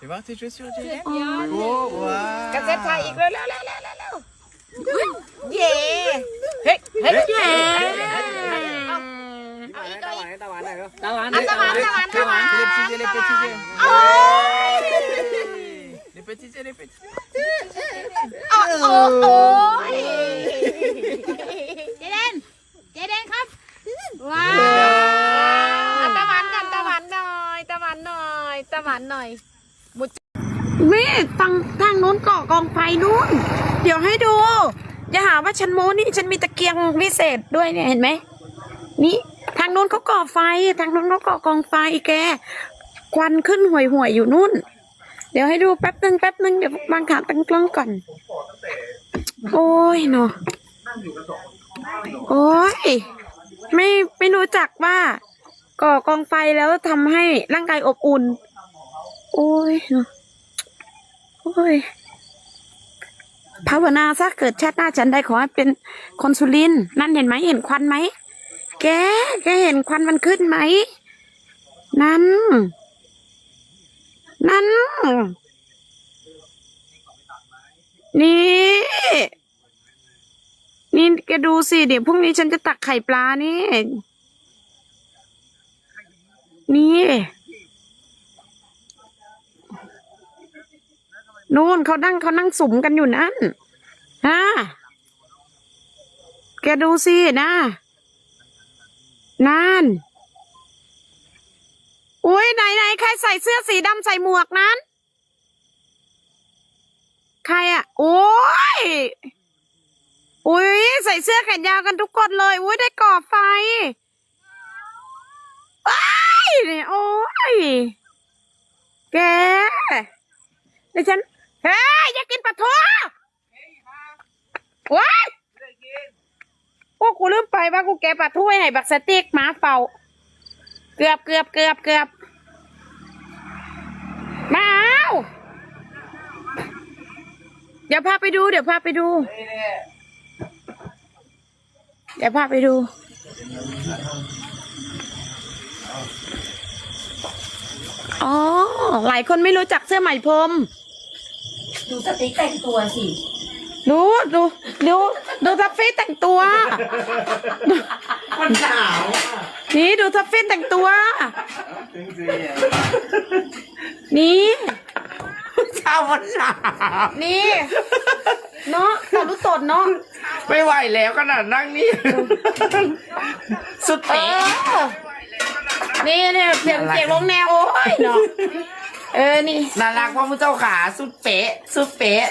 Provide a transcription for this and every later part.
Tu vois tes chaussures, Jayden Oh, wow กระเซ็บไทยอีกเร็วเร็วเร็วเร็วเร็วเร็วเย่เฮ้ยเฮ้ยเย่เอาอีกเอาอีกตะวันไหนครับตะวันตะวันตะวันตะวัน Les petits et les petits yeux. โอ้ย Les petits et les petits. โอ้โอ้โอ้ยเจเดนเจเดนครับ ว้าวตะวันกันตะวันหน่อยตะวันหน่อยตะวันหน่อยบุต แม่ฟังทางนู้นเกาะกองไฟนู้น เดี๋ยวให้ดู อย่าหาว่าฉันโม้นี่ฉันมีตะเกียงวิเศษด้วยเนี่ยเห็นไหม นี่ทางนู้นเขาก่อไฟ ทางนู้นเขาก่อกองไฟแก ควันขึ้นห่วยห่วยอยู่นู่น เดี๋ยวให้ดูแป๊บนึงแป๊บนึงเดี๋ยวบางขาตั้งกล้องก่อน โอ้ยเนาะโอ้ยไม่ไม่รู้จักว่าก่อกองไฟแล้วทำให้ร่างกายอบอุ่น โอ้ยเนาะ โอ้ยภาวนาซะเกิดชาติหน้าฉันได้ขอให้เป็นคนสุรินนั่นเห็นไหมเห็นควันไหมแกแกเห็นควันมันขึ้นไหม นั่น นั่น นี่ นี่แกดูสิเดี๋ยวพรุ่งนี้ฉันจะตักไข่ปลานี่ นี่ นู่นเขานั่งเขานั่งสุมกันอยู่นั่นฮะแกดูสินะนั่นอุ้ยไหนไหนใครใส่เสื้อสีดำใส่หมวกนั้น ใครอะ โอ้ยอุ้ยใส่เสื้อแขนยาวกันทุกคนเลยอุ้ยได้ก่อไฟว้ายเนี่ยโอ้ยแกดี๋ยวฉัน เฮ้ยอย่ากินปลาทูว้ายโอ้กูลืมไปว่ากูแกะปลาทูไว้ให้บักสติ๊กหมาเป่า เกือบเกือบเกือบเกือบมาเอาเดี๋ยวพาไปดู เดี๋ยวพาไปดู เดี๋ยวพาไปดู อ๋อ หลายคนไม่รู้จักเสื้อไหมพรม ดูสติ๊กแต่งตัวสิ ดูดูดูดูทัฟฟี่แต่งตัว มันหนาวนี่ดูทัฟฟี่แต่งตัวนี่เช้ามันหนาวนี่เนาะตาลุตดเนาะไม่ไหวแล้วขนาดนั่งนี่ สุดเอเตะอนี่เนี่ยเสียงเสียงลงแนวโอ้ยเนาะ เออนี่น่ารักว่าพระเจ้าขาสุดเป๊ะ สุดเป๊ะ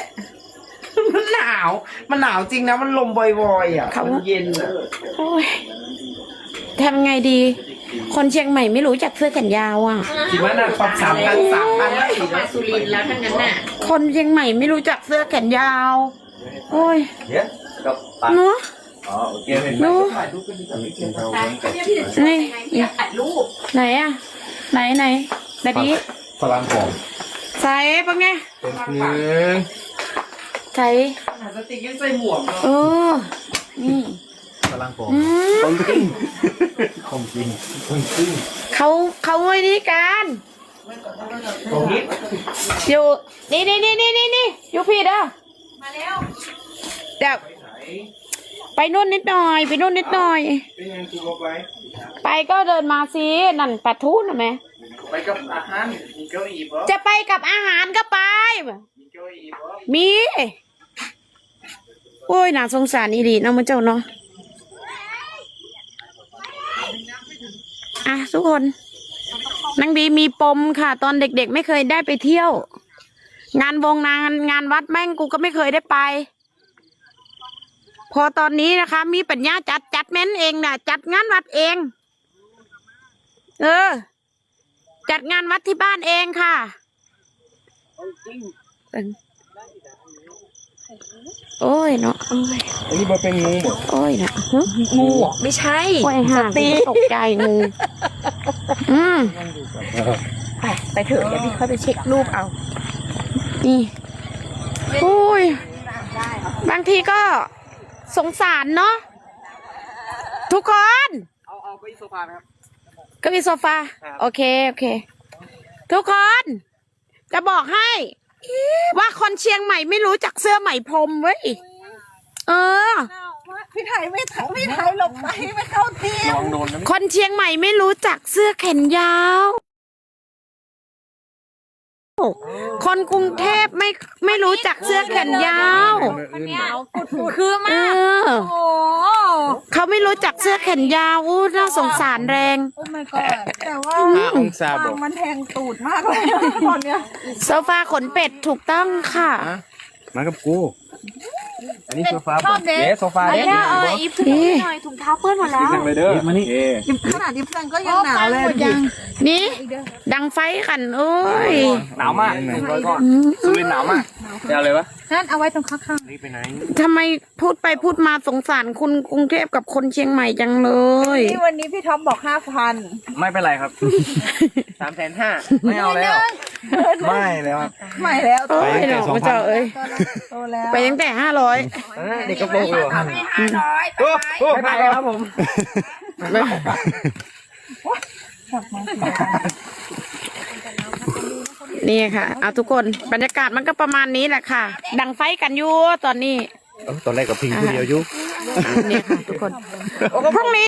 มันหนาว มันหนาวจริงนะ มันลมบ่อยๆอะเขา มันเย็นอะโอ้ยทำไงดี คนเชียงใหม่ไม่รู้จักเสื้อแขนยาวอะ คิดว่าน่าปรับสามพันสามพันแล้วมาสุรินทร์แล้วทั้งนั้นน่ะคนเชียงใหม่ไม่รู้จักเสื้อแขนยาว โอ้ย Yes Go. เนาะ Oh, ok. ดู นี่อยากถ่ายรูปไหนอะ ไหนไหนดาดี ฝรั่งผมใส่ปะไงเป็นหนึ่งใส่สติ๊กยังใส่หมวกเนาะเออนี่ฝรั่งผมอืมของจริงของจริงของจริงเขาเขาไว้นี่กันตรงนี้อยู่นี่นี่นี่นี่นี่นี่อยู่พี่เด้อมาแล้วเดี๋ยวไปนู่นนิดหน่อย ไปนู่นนิดหน่อยเป็นยังกูไปไปก็เดินมาสินั่นปลาทูนะแม่ ไปกับอาหารมีเก้าอี้ปะจะไปกับอาหารก็ไป มีเก้าอี้ปะมี โอ้ยน่าสงสารอีดีเนาะมันเจ้าเนาะอะทุกคนนางบีมีปมค่ะ ตอนเด็กๆ ไม่เคยได้ไปเที่ยว งานวงงานงานวัดแม่งกูก็ไม่เคยได้ไป พอตอนนี้นะคะ มีปัญญาจัดจัดแม่นเองนะจัดงานวัดเอง เออ จัดงานวัดที่บ้านเองค่ะ โอ้ยเนาะโอ้ยอันนี้มันเป็นงูหมดโอ้ยนะฮะงูเหรอไม่ใช่ โอ้ยห่าตกใจงูอืมไปไปเถอะเดี๋ยวพี่ค่อยไปเช็ครูปเอา นี่โอ้ย บางทีก็สงสารเนาะทุกคน เอาเอาไปโซฟาไหมครับ ก็มีโซฟา ครับ โอเค โอเค ทุกคน จะบอกให้ ว่าคนเชียงใหม่ไม่รู้จักเสื้อไหมพรมเว้ย เออ พี่ไทยไม่ถ่ายพี่ไทยหลบไปไม่เข้าทีมลองโดนนะคนเชียงใหม่ไม่รู้จักเสื้อแขนยาว คนกรุงเทพไม่ไม่รู้จักเสื้อแขนยาวคือเอมาก อ โอ้ เขาไม่รู้จักเสื้อแขนยาวอู้น่าสงสารแรง โอ้ my god แต่ว่าห้าองศาบฟาองกมันแทงตูดมากเลยตอนเนี้ยโซฟาขนเป็ดถูกต้องค่ะ มากับกู อันนี้โซฟาชอบเด็กเอ๊ะโซฟาอันเด้เนี้ยเอออีฟถือหน่อยถุงเท้าเปื้อนหมดแล้ว นั่งเลยเด้อมานี่เอ๊ะขนาดดิฟซันก็ยังหนาวเลยพี่นี่ ดังไฟกันเอ้ยหนาวมากสุรินทร์หนาวมาก จะเอาเลยวะนั่นเอาไว้ตรงข้างนี่ไปไหนทำไมพูดไปพูดมาสงสารคุณกรุงเทพกับคนเชียงใหม่จังเลยๆที่วันนี้พี่ท็อปบอกห้าพันไม่เป็นไรครับ สามแสนห้าไม่เอาแล้ว ไม่แล้วครับใหม่แล้วโอ้ยหนอกพระเจ้าเอ้ย โตแล้วไปตั้งแต่ห้าร้อยเด็กกระโปรงเลยโอ้โหไม่ไปครับผม นี่ค่ะเอาทุกคนบรรยากาศมันก็ประมาณนี้แหละค่ะ ดังไฟกันอยู่ตอนนี้ตอนแรกกับพิงคนเดียวยุอะนี่ค่ะทุกคนพรุ่งนี้